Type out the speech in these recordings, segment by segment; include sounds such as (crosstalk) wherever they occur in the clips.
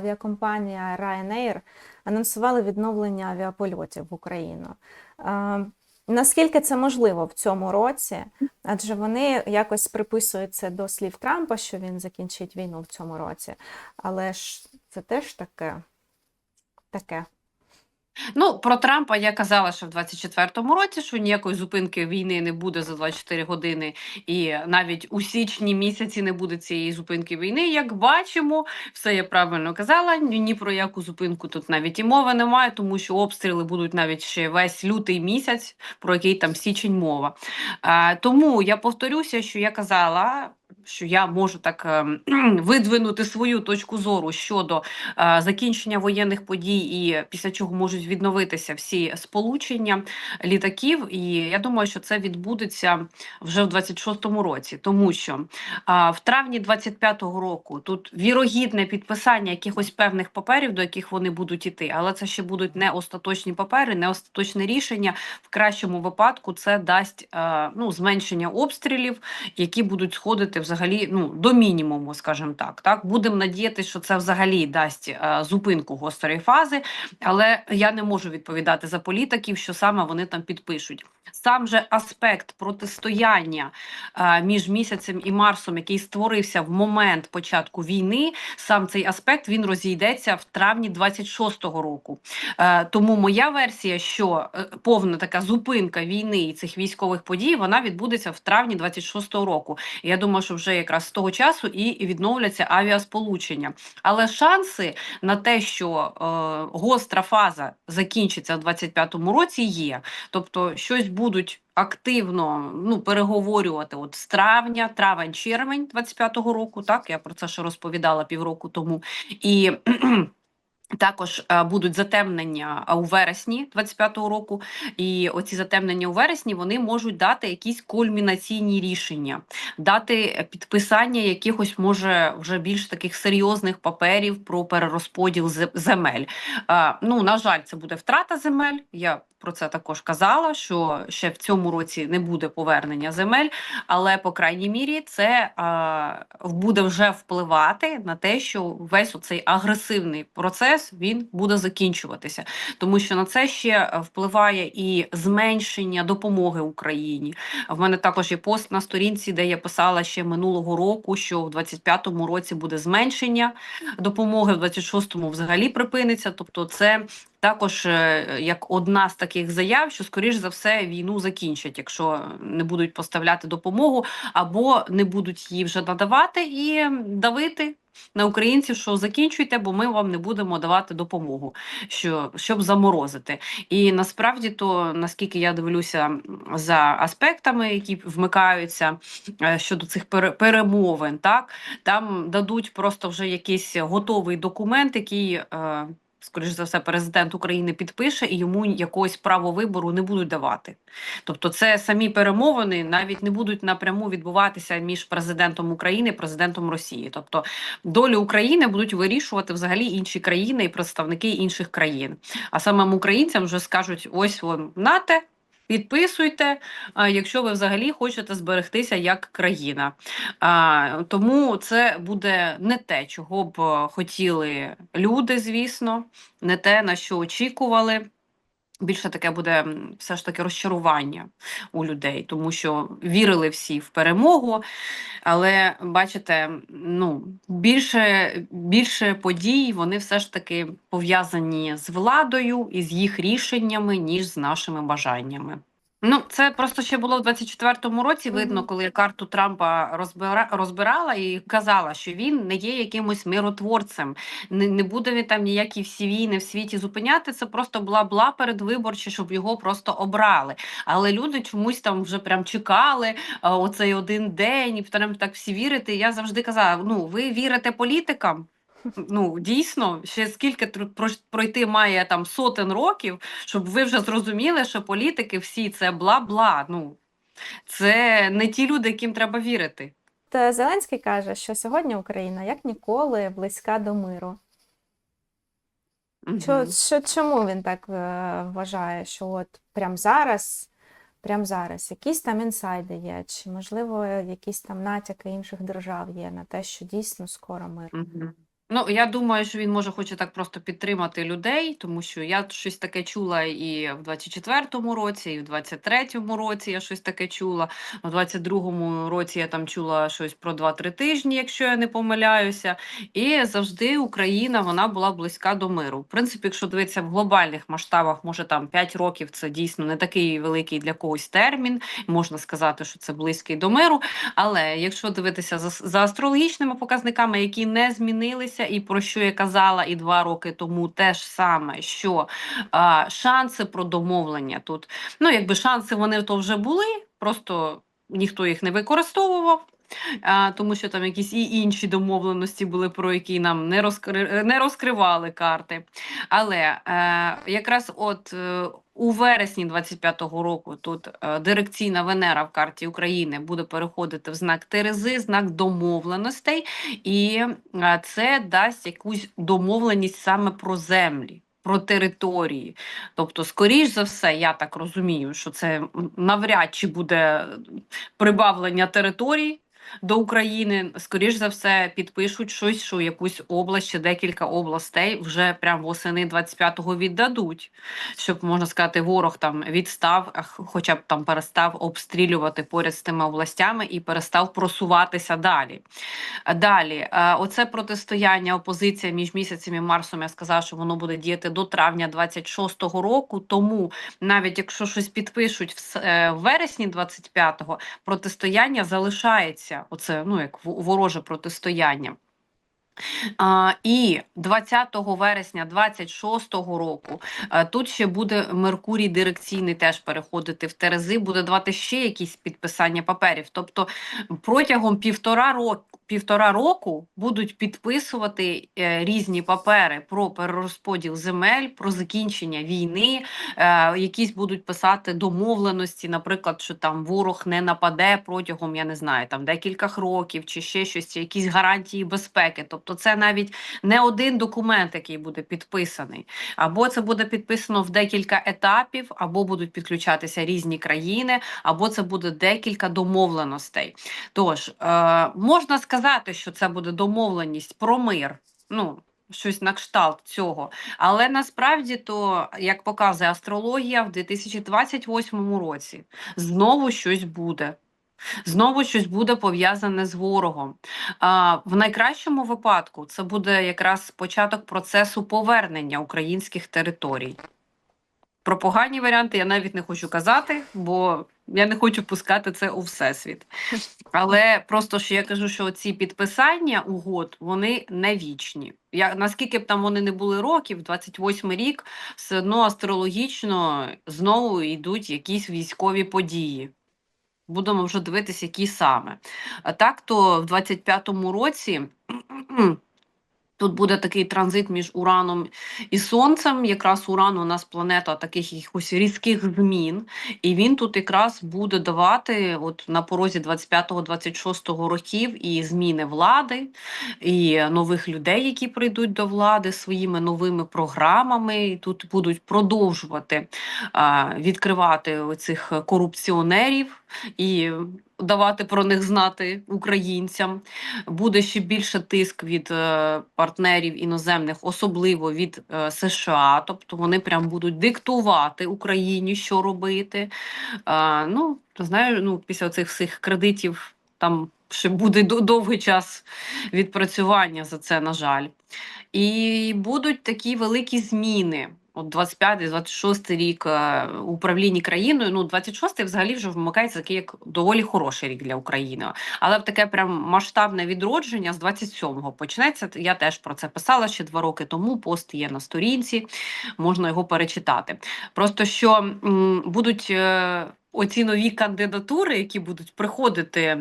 авіакомпанія Ryanair анонсували відновлення авіапольотів в Україну. Наскільки це можливо в цьому році? Адже вони якось приписують це до слів Трампа, що він закінчить війну в цьому році. Але ж це теж таке. таке. Ну, про Трампа я казала ще в 24-му році, що ніякої зупинки війни не буде за 24 години, і навіть у січні місяці не буде цієї зупинки війни. Як бачимо, все я правильно казала. Ні, про яку зупинку тут навіть і мови немає, тому що обстріли будуть навіть ще весь лютий місяць, про який там січень мова. Тому я повторюся, що я казала. Що я можу так ем, (clears throat) видвинути свою точку зору щодо е, закінчення воєнних подій, і після чого можуть відновитися всі сполучення літаків. І я думаю, що це відбудеться вже в 26-му році, тому що в травні 25-го року тут вірогідне підписання якихось певних паперів, до яких вони будуть іти, але це ще будуть не остаточні папери, не остаточне рішення. В кращому випадку це дасть е, ну, зменшення обстрілів, які будуть сходити взагалі ну, до мінімуму, скажімо так. Так будемо надіятися, що це взагалі дасть е, зупинку гострої фази, але я не можу відповідати за політиків, що саме вони там підпишуть. Сам же аспект протистояння е, між місяцем і Марсом, який створився в момент початку війни, сам цей аспект він розійдеться в травні 26-го року. Е, тому моя версія, що повна така зупинка війни і цих військових подій, вона відбудеться в травні 26-го року. Я думаю, що вже якраз з того часу і відновляться авіасполучення. Але шанси на те, що е, гостра фаза закінчиться в 25-му році, є. Тобто, щось будуть активно ну, переговорювати от з травня, травень, червень 25-го року. Так, я про це ще розповідала півроку тому. І також е, будуть затемнення е, у вересні 25-го року, і оці затемнення у вересні вони можуть дати якісь кульмінаційні рішення, дати підписання якихось може вже більш таких серйозних паперів про перерозподіл земель. Е, ну на жаль, це буде втрата земель. Я про це також казала, що ще в цьому році не буде повернення земель, але по крайній мірі це а, буде вже впливати на те, що весь оцей агресивний процес він буде закінчуватися, тому що на це ще е, впливає і зменшення допомоги Україні. В мене також є пост на сторінці, де я писала ще минулого року, що в 25-му році буде зменшення допомоги, в 26-му взагалі припиниться. Тобто, це також е, як одна з таких заяв, що скоріш за все війну закінчать, якщо не будуть поставляти допомогу або не будуть її вже надавати і давити. На українців, що закінчуйте, бо ми вам не будемо давати допомогу, що щоб заморозити. І насправді, то наскільки я дивлюся за аспектами, які вмикаються е, щодо цих пере- перемовин, так там дадуть просто вже якийсь готовий документ, який. Скоріш за все, президент України підпише і йому якогось право вибору не будуть давати. Тобто, це самі перемовини навіть не будуть напряму відбуватися між президентом України і президентом Росії. Тобто, долю України будуть вирішувати взагалі інші країни і представники інших країн. А самим українцям вже скажуть: ось вам нате. Підписуйте, якщо ви взагалі хочете зберегтися як країна. Тому це буде не те, чого б е, хотіли люди, звісно, не те, на що очікували. Більше таке буде все ж таки розчарування у людей, тому що вірили всі в перемогу, але бачите, ну більше, більше подій вони все ж таки пов'язані з владою і з їх рішеннями, ніж з нашими бажаннями. Ну, це просто ще було в 24-му році. Видно, коли я карту Трампа розбира, розбирала і казала, що він не є якимось миротворцем, не, не буде він там ніякі всі війни в світі зупиняти. Це просто була бла передвиборча, щоб його просто обрали. Але люди чомусь там вже прям чекали оцей один день, і прям так всі вірити. Я завжди казала: ну, ви вірите політикам? Ну, дійсно, ще скільки пройти має там сотень років, щоб ви вже зрозуміли, що політики всі це бла-бла. Ну, це не ті люди, яким треба вірити. Та Зеленський каже, що сьогодні Україна як ніколи близька до миру. Чо, Мгм. що, чому він так е, вважає, що от прямо зараз, прямо зараз якісь там інсайди є, чи можливо якісь там натяки інших держав є на те, що дійсно скоро мир? Мгм. Ну, я думаю, що він може хоче так просто підтримати людей, тому що я щось таке чула і в 24-му році, і в 23-му році я щось таке чула. У 22-му році я там чула щось про 2-3 тижні, якщо я не помиляюся. І завжди Україна вона була близька до миру. В принципі, якщо дивитися в глобальних масштабах, може там 5 років це дійсно не такий великий для когось термін. Можна сказати, що це близький до миру. Але якщо дивитися за, за астрологічними показниками, які не змінилися, і про що я казала і два роки тому, те ж саме, що а, шанси про домовлення тут, ну якби шанси вони то вже були, просто ніхто їх не використовував. А, тому що там якісь і інші домовленості були, про які нам не, розкри... не розкривали карти. Але е, якраз от е, у вересні 25-го року тут е, дирекційна Венера в карті України буде переходити в знак Терези, знак домовленостей, і е, це дасть якусь домовленість саме про землі. Про території, тобто, скоріш за все, я так розумію, що це навряд чи буде прибавлення територій до України. Скоріш за все, підпишуть щось, що якусь область чи декілька областей вже прямо восени 25-го віддадуть, щоб можна сказати, ворог там відстав, хоча б там перестав обстрілювати поряд з тими областями і перестав просуватися далі. Далі, е, оце протистояння опозиція між місяцем і Марсом. Я сказала, що воно буде діяти до травня 26-го року. Тому навіть якщо щось підпишуть в, е, вересні 25-го, протистояння залишається. Оце ну як во- вороже протистояння. І 20 вересня 26-го року а, тут ще буде Меркурій дирекційний теж переходити в Терези, буде давати ще якісь підписання паперів. Тобто протягом півтора року. Півтора року будуть підписувати е, різні папери про перерозподіл земель, про закінчення війни, е, якісь будуть писати домовленості, наприклад, що там ворог не нападе протягом, я не знаю, там декількох років чи ще щось, якісь гарантії безпеки. Тобто, це навіть не один документ, який буде підписаний, або це буде підписано в декілька етапів, або будуть підключатися різні країни, або це буде декілька домовленостей. Тож е, можна сказати, що це буде домовленість про мир. Ну, щось на кшталт цього. Але насправді, то, як показує астрологія, в 2028 році знову щось буде. Знову щось буде пов'язане з ворогом. В найкращому випадку це буде якраз початок процесу повернення українських територій. Про погані варіанти я навіть не хочу казати, бо я не хочу пускати це у всесвіт. Але просто що я кажу, що ці підписання угод вони не вічні. Я наскільки б там вони не були років, 28 рік, все одно астрологічно знову йдуть якісь військові події. Будемо вже дивитися, які саме. Так то в 25-му році (clears throat) тут буде такий транзит між Ураном і Сонцем. Якраз Уран у нас планета таких якихось різких змін, і він тут якраз буде давати от на порозі 25-26 років і зміни влади, і нових людей, які прийдуть до влади своїми новими програмами. І тут будуть продовжувати а, відкривати цих корупціонерів і давати про них знати українцям. Буде ще більше тиск від е, партнерів іноземних, особливо від е, США. Тобто вони прям будуть диктувати Україні, що робити. Е, ну, знаю, ну, після цих всіх кредитів там ще буде довгий час відпрацювання за це, на жаль. І будуть такі великі зміни. От 25-26 рік е, управлінні країною. Ну, 26-й взагалі вже вмикається такий як доволі хороший рік для України. Але таке прям масштабне відродження з 27-го почнеться. Я теж про це писала ще два роки тому. Пост є на сторінці, можна його перечитати. Просто що м, будуть. е, Оці нові кандидатури, які будуть приходити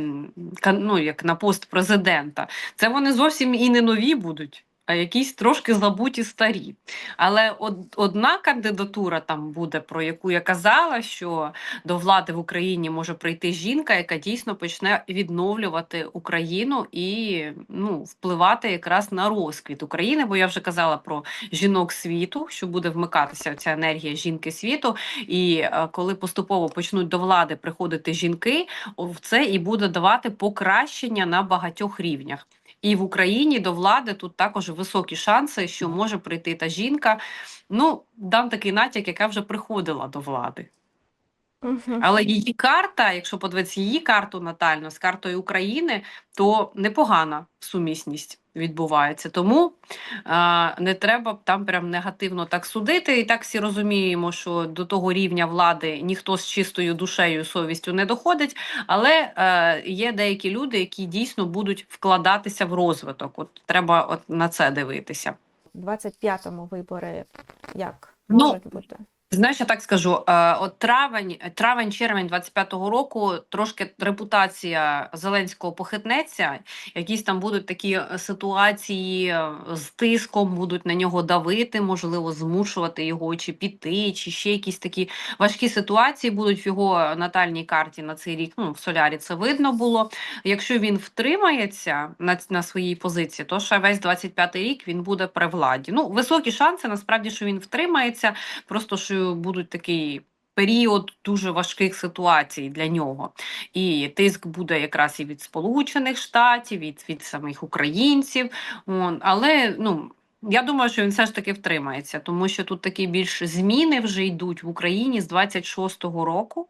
ну, як на пост президента, це вони зовсім і не нові будуть, якісь трошки забуті старі. Але од, одна кандидатура там буде, про яку я казала, що до влади в Україні може прийти жінка, яка дійсно почне відновлювати Україну і ну, впливати якраз на розквіт України. Бо я вже казала про жінок світу, що буде вмикатися ця енергія жінки світу. І е, коли поступово почнуть до влади приходити жінки, це і буде давати покращення на багатьох рівнях. І в Україні до влади тут також високі шанси, що може прийти та жінка. Ну, дам такий натяк, яка вже приходила до влади. Але її карта, якщо подивитися її карту натально з картою України, то непогана сумісність відбувається. Тому е, не треба там прям негативно так судити. І так всі розуміємо, що до того рівня влади ніхто з чистою душею совістю не доходить. Але е, є деякі люди, які дійсно будуть вкладатися в розвиток. От треба от на це дивитися. В 25-му вибори як Ну, можуть бути? Знаєш, я так скажу, е, от травень, травень, червень 25-го року трошки репутація Зеленського похитнеться. Якісь там будуть такі е, ситуації е, з тиском, будуть на нього давити, можливо, змушувати його чи піти, чи ще якісь такі важкі ситуації будуть в його натальній карті на цей рік. Ну, в солярі це видно було. Якщо він втримається на, на своїй позиції, то ще весь 25-й рік він буде при владі. Ну, високі шанси, насправді, що він втримається просто що будуть такий період дуже важких ситуацій для нього. І тиск буде якраз і від Сполучених Штатів, від, від самих українців. Але ну. Я думаю, що він все ж таки втримається, тому що тут такі більш зміни вже йдуть в Україні з 26-го року.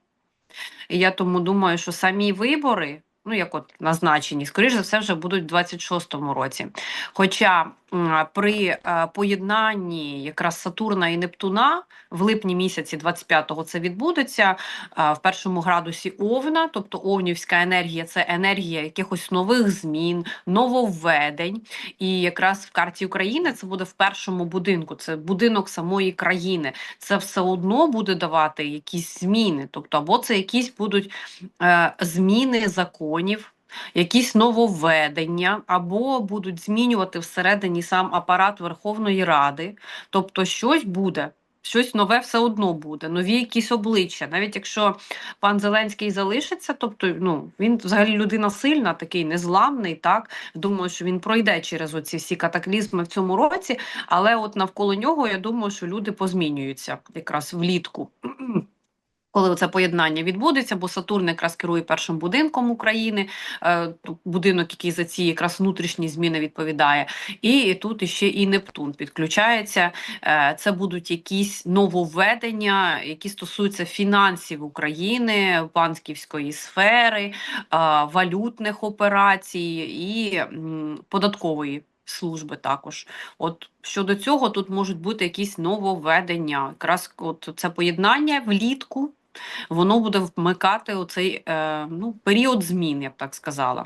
І я тому думаю, що самі вибори, ну як от назначені, скоріш за все, вже будуть в 26-му році. Хоча при поєднанні якраз Сатурна і Нептуна в липні місяці 25-го це відбудеться в першому градусі Овна, тобто Овнівська енергія це енергія якихось нових змін, нововведень. І якраз в карті України це буде в першому будинку, це будинок самої країни. Це все одно буде давати якісь зміни, тобто або це якісь будуть е, зміни законів. Якісь нововведення або будуть змінювати всередині сам апарат Верховної Ради, тобто щось буде, щось нове все одно буде, нові якісь обличчя. Навіть якщо пан Зеленський залишиться, тобто ну він взагалі людина сильна, такий незламний. Так думаю, що він пройде через оці всі катаклізми в цьому році, але от навколо нього я думаю, що люди позмінюються якраз влітку. Коли це поєднання відбудеться, бо Сатурн якраз керує першим будинком України, е, будинок, який за ці якраз внутрішні зміни відповідає, і тут іще і Нептун підключається. Е, Це будуть якісь нововведення, які стосуються фінансів України, банківської сфери, е, валютних операцій і податкової. Служби також, от щодо цього, тут можуть бути якісь нововведення. Якраз от це поєднання влітку, воно буде вмикати оцей е, ну, період змін, я б так сказала.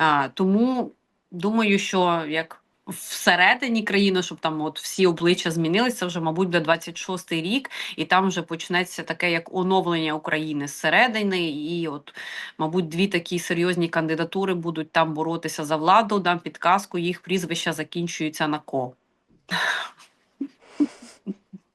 Е, тому думаю, що як всередині країни, щоб там от всі обличчя змінилися, вже, мабуть, буде 26-й рік, і там вже почнеться таке як оновлення України зсередини. І от, мабуть, дві такі серйозні кандидатури будуть там боротися за владу. Дам підказку, їх прізвища закінчуються на ко.